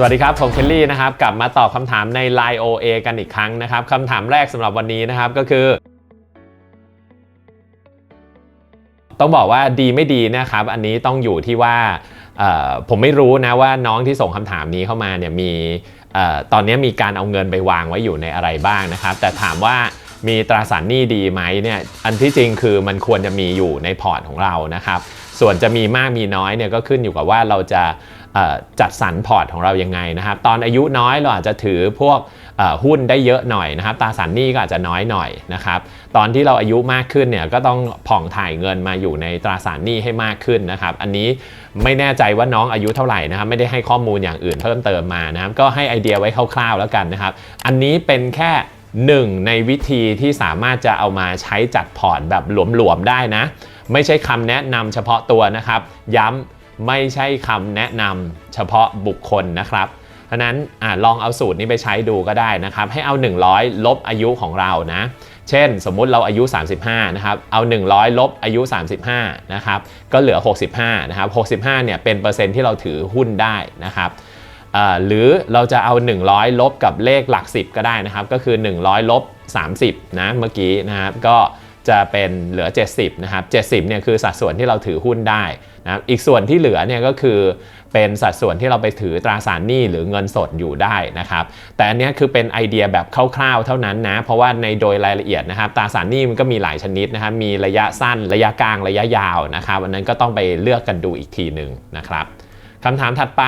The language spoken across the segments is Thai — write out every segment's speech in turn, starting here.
สวัสดีครับ ผมเคลลี่นะครับ กลับมาตอบคำถามใน Line OA กันอีกครั้งนะครับคำถามแรกสำหรับวันนี้นะครับก็คือ ต้องบอกว่าดีไม่ดีนะครับ อันนี้ต้องอยู่ที่ว่าผมไม่รู้นะว่าน้องที่ส่งคำถามนี้เข้ามาเนี่ยมีตอนนี้มีการเอาเงินไปวางไว้อยู่ในอะไรบ้างนะครับ แต่ถามว่ามีตราสารหนี้ดีไหมเนี่ยอันที่จริงคือมันควรจะมีอยู่ในพอร์ตของเรานะครับ ส่วนจะมีมากมีน้อยเนี่ยก็ขึ้นอยู่กับว่าเราจะ จัดสรรพอร์ตของเรายังไงนะครับ ตอนอายุน้อยเราอาจจะถือพวกหุ้นได้เยอะหน่อยนะครับ ตราสารหนี้ก็อาจจะน้อยหน่อยนะครับ ตอนที่เราอายุมากขึ้นเนี่ยก็ต้องผ่องถ่ายเงินมาอยู่ในตราสารหนี้ให้มากขึ้นนะครับ อันนี้ไม่แน่ใจว่าน้องอายุเท่าไหร่นะครับ ไม่ได้ให้ข้อมูลอย่างอื่นเพิ่มเติมมานะครับ ก็ให้ไอเดียไว้คร่าวๆแล้วกันนะครับ อันนี้เป็นแค่หนึ่งในวิธีที่สามารถจะเอามาใช้จัดพอร์ตแบบหลวมๆได้นะ ไม่ใช่คำแนะนำเฉพาะตัวนะครับ ย้ำ ไม่ใช่คำแนะนำเฉพาะบุคคลนะครับเพราะนั้นอลองเอาสูตรนี้ไปใช้ดูก็ได้นะครับ ให้เอา 100 ลบอายุของเรานะ เช่น สมมุติเราอายุ 35 นะครับ เอา 100 ลบอายุ 35 นะครับ ก็เหลือ 65 นะครับ 65 เนี่ยเป็นเปอร์เซ็นต์ที่เราถือหุ้นได้นะครับหรือเราจะเอา 100 ลบกับเลขหลัก 10 ก็ได้นะครับ ก็คือ 100 ลบ 30 นะเมื่อกี้นะครับ ก็จะเป็นเหลือ 70 นะครับ 70 เนี่ยคือสัดส่วนที่เราถือหุ้นได้ นะครับอีกส่วนที่เหลือเนี่ยก็คือเป็นสัดส่วนที่เราไปถือตราสารหนี้หรือเงินสดอยู่ได้นะครับ แต่อันนี้คือเป็นไอเดียแบบคร่าวๆเท่านั้นนะ เพราะว่าในโดยรายละเอียดนะครับตราสารหนี้มันก็มีหลายชนิดนะครับ มีระยะสั้นระยะกลางระยะยาวนะครับอันนั้นก็ต้องไปเลือกกันดูอีกทีหนึ่งนะครับคำถามถัดไป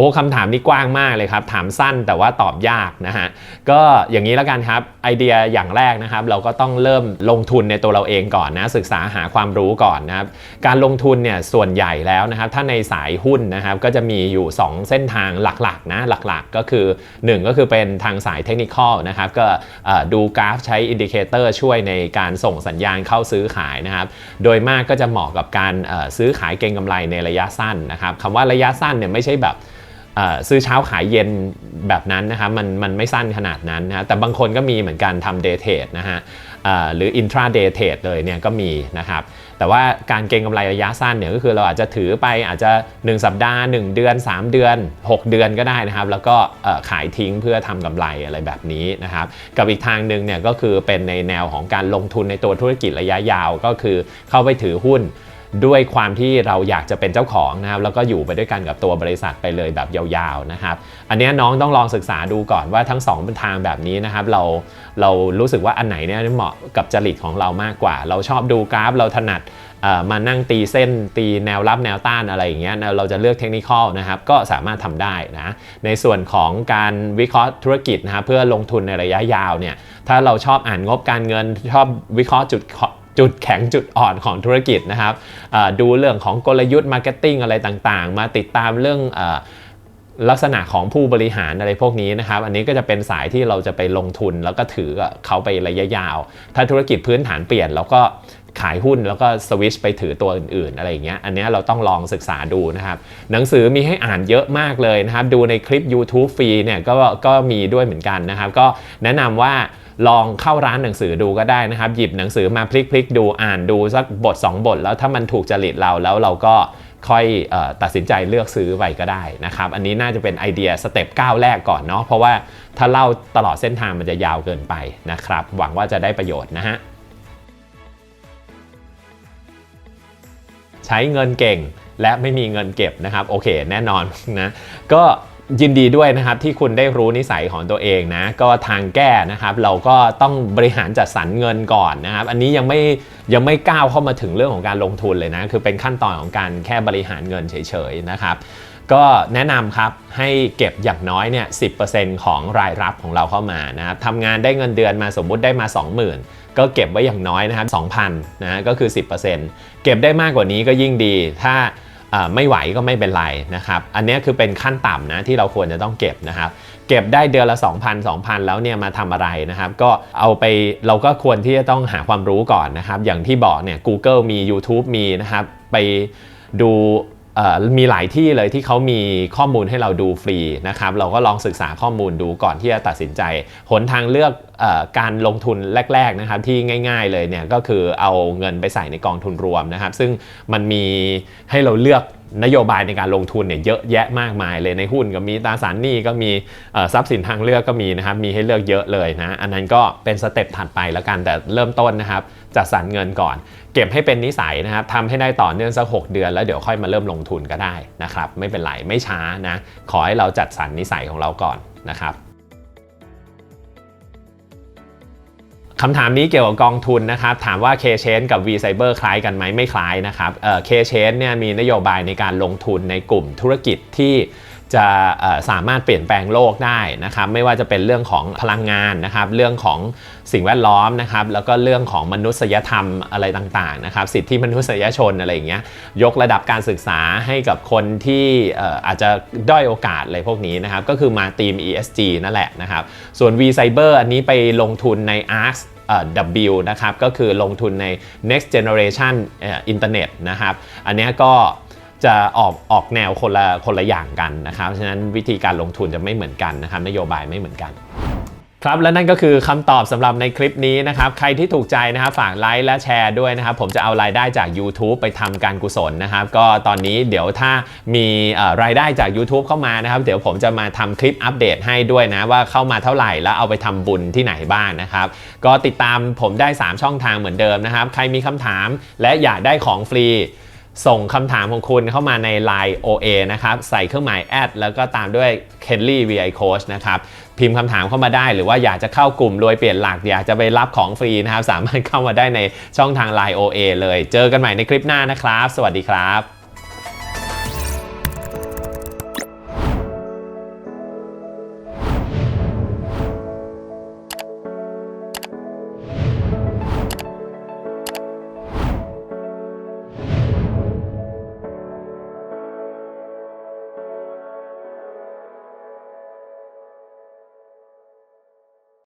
โอ้คำถามนี้กว้างมากเลยครับ ถามสั้นแต่ว่าตอบยากนะฮะ ก็อย่างนี้แล้วกันครับ ไอเดียอย่างแรกนะครับ เราก็ต้องเริ่มลงทุนในตัวเราเองก่อนนะ ศึกษาหาความรู้ก่อนนะครับ การลงทุนเนี่ยส่วนใหญ่แล้วนะครับ ถ้าในสายหุ้นนะครับ ก็จะมีอยู่ 2 เส้นทางหลักๆนะ หลักๆ ก็คือ 1 ก็คือเป็นทางสายเทคนิคอลนะครับ ก็ดูกราฟใช้อินดิเคเตอร์ช่วยในการส่งสัญญาณเข้าซื้อขายนะครับ โดยมากก็จะเหมาะกับการซื้อขายเก็งกำไรในระยะสั้นนะครับคำว่าระยะสั้นเนี่ยไม่ใช่แบบ ซื้อเช้าขายเย็นแบบนั้นนะครับมันมันไม่สั้นขนาดนั้นนะแต่บางคนก็มีเหมือนกันทำเดย์เทรดนะฮะหรืออินทราเดย์เทรดเลยเนี่ยก็มีนะครับแต่ว่าการเก็งกำไรระยะสั้นเนี่ยก็คือเราอาจจะถือไปอาจจะ 1 สัปดาห์ 1 เดือน 3 เดือน 6 เดือนก็ได้นะครับ แล้วก็ขายทิ้งเพื่อทำกำไรอะไรแบบนี้นะครับ กับอีกทางหนึ่งเนี่ยก็คือเป็นในแนวของการลงทุนในตัวธุรกิจระยะยาวก็คือเข้าไปถือหุ้น ด้วยความที่เราอยากจะเป็นเจ้าของนะครับแล้วก็อยู่ไปด้วยกันกับตัวบริษัทไปเลยแบบยาวๆนะครับ อันนี้น้องต้องลองศึกษาดูก่อนว่าทั้งสองเป็นทางแบบนี้นะครับเราเรารู้สึกว่าอันไหนเนี่ยเหมาะกับจริตของเรามากกว่า เราชอบดูกราฟเราถนัดมานั่งตีเส้นตีแนวรับแนวต้านอะไรอย่างเงี้ยเราจะเลือกเทคนิคนะครับก็สามารถทำได้นะในส่วนของการวิเคราะห์ธุรกิจนะครับเพื่อลงทุนในระยะยาวเนี่ยถ้าเราชอบอ่านงบการเงินชอบวิเคราะห์จุด จุดแข็งจุดอ่อนของธุรกิจนะครับดูเรื่องของกลยุทธ์มาร์เก็ตติ้งอะไรต่างๆ มาติดตามเรื่องอ ลักษณะของผู้บริหารอะไรพวกนี้นะครับ อันนี้ก็จะเป็นสายที่เราจะไปลงทุนแล้วก็ถือเขาไประยะยาว ถ้าธุรกิจพื้นฐานเปลี่ยนเราก็ขายหุ้นแล้วก็สวิชไปถือตัวอื่น ๆ อะไรอย่างเงี้ย อันนี้เราต้องลองศึกษาดูนะครับ หนังสือมีให้อ่านเยอะมากเลยนะครับ ดูในคลิป YouTube ฟรีเนี่ยก็ก็มีด้วยเหมือนกันนะครับ ก็แนะนำว่าลองเข้าร้านหนังสือดูก็ได้นะครับ หยิบหนังสือมาพลิกๆ ดูอ่านดูสักบท 2 บท แล้วถ้ามันถูกจริตเราแล้วเราก็ ค่อยออตัดสินใจเลือกซื้อไปก็ได้นะครับ อันนี้น่าจะเป็นไอเดียสเต็ปก้าวแรกก่อนเนาะเพราะว่าถ้าเล่าตลอดเส้นทางมันจะยาวเกินไปนะครับ หวังว่าจะได้ประโยชน์นะฮะใช้เงินเก่งและไม่มีเงินเก็บนะครับ โอเค แน่นอนนะก็ ยินดีด้วยนะครับที่คุณได้รู้นิสัยของตัวเองนะก็ทางแก้นะครับเราก็ต้องบริหารจัดสรรเงินก่อนนะครับ อันนี้ยังไม่ยังไม่ก้าวเข้ามาถึงเรื่องของการลงทุนเลยนะ คือเป็นขั้นตอนของการแค่บริหารเงินเฉยๆนะครับ ก็แนะนำครับให้เก็บอย่างน้อยเนี่ยสิของรายรับของเราเข้ามานะครับทำงานได้เงินเดือนมาสมมุติได้มา 20,000 ก็เก็บไว้อย่างน้อยนะครับ2,000นะก็คือ 10%เก็บได้มากกว่านี้ก็ยิ่งดีถ้าอ่า ไม่ไหวก็ไม่เป็นไรนะครับ อันนี้คือเป็นขั้นต่ำนะที่เราควรจะต้องเก็บนะครับเก็บได้เดือนละ 2,000 2,000 แล้วเนี่ยมาทำอะไรนะครับ ก็เอาไปเราก็ควรที่จะต้องหาความรู้ก่อนนะครับ อย่างที่บอกเนี่ย Google มี YouTube มีนะครับ ไปดูมีหลายที่เลยที่เขามีข้อมูลให้เราดูฟรีนะครับ เราก็ลองศึกษาข้อมูลดูก่อนที่จะตัดสินใจหนทางเลือก การลงทุนแรกๆนะครับที่ง่าย ๆเลยเนี่ยก็คือเอาเงินไปใส่ในกองทุนรวมนะครับ ซึ่งมันมีให้เราเลือกนโยบายในการลงทุนเนี่ยเยอะแยะมากมายเลยในหุ้นก็มีตราสารหนี้ก็มีทรัพย์สินทางเลือกก็มีนะครับมีให้เลือกเยอะเลยนะอันนั้นก็เป็นสเต็ปถัดไปแล้วกันแต่เริ่มต้นนะครับจัดสรรเงินก่อน เก็บให้เป็นนิสัยนะครับทำให้ได้ต่อเนื่องสัก 6 เดือน แล้วเดี๋ยวค่อยมาเริ่มลงทุนก็ได้นะครับไม่เป็นไรไม่ช้านะขอให้เราจัดสรรนิสัยของเราก่อนนะครับ คำถามนี้เกี่ยวกับกองทุนนะครับ ถามว่า K-Chain กับ V-Cyber คล้ายกันไหมไม่คล้ายนะครับเอ่อ K-Chain เนี่ยมีนโยบายในการลงทุนในกลุ่มธุรกิจที่ จะสามารถเปลี่ยนแปลงโลกได้นะครับไม่ว่าจะเป็นเรื่องของพลังงานนะครับเรื่องของสิ่งแวดล้อมนะครับแล้วก็เรื่องของมนุษยธรรมอะไรต่างๆนะครับสิทธิมนุษยชนอะไรอย่างเงี้ยยกระดับการศึกษาให้กับคนที่อาจจะด้อยโอกาสอะไรพวกนี้นะครับก็คือมาทีม ESG นั่นแหละนะครับส่วน V-Cyber อันนี้ไปลงทุนใน ARK W นะครับก็คือลงทุนใน next generation internet นะครับอันนี้ก็ จะออกออกแนวคนละคนละอย่างกันนะครับฉะนั้นวิธีการลงทุนจะไม่เหมือนกันนะครับนโยบายไม่เหมือนกันครับและนั่นก็คือคำตอบสำหรับในคลิปนี้นะครับใครที่ถูกใจนะครับฝากไลค์และแชร์ด้วยนะครับผมจะเอารายได้จาก YouTube ไปทำการกุศลนะครับก็ตอนนี้เดี๋ยวถ้ามีรายได้จาก YouTube เข้ามานะครับเดี๋ยวผมจะมาทำคลิปอัปเดตให้ด้วยนะว่าเข้ามาเท่าไหร่แล้วเอาไปทำบุญที่ไหนบ้างนะครับก็ติดตามผมได้ 3 ช่องทางเหมือนเดิมนะครับใครมีคำถามและอยากได้ของฟรี ส่งคำถามของคุณเข้ามาใน Line OA นะครับ ใส่เครื่องหมายแอดแล้วก็ตามด้วย Kelly VI Coach นะครับ พิมพ์คำถามเข้ามาได้หรือว่าอยากจะเข้ากลุ่มรวยเปลี่ยนหลัก อยากจะไปรับของฟรีนะครับ สามารถเข้ามาได้ในช่องทาง Line OA เลย เจอกันใหม่ในคลิปหน้านะครับ สวัสดีครับ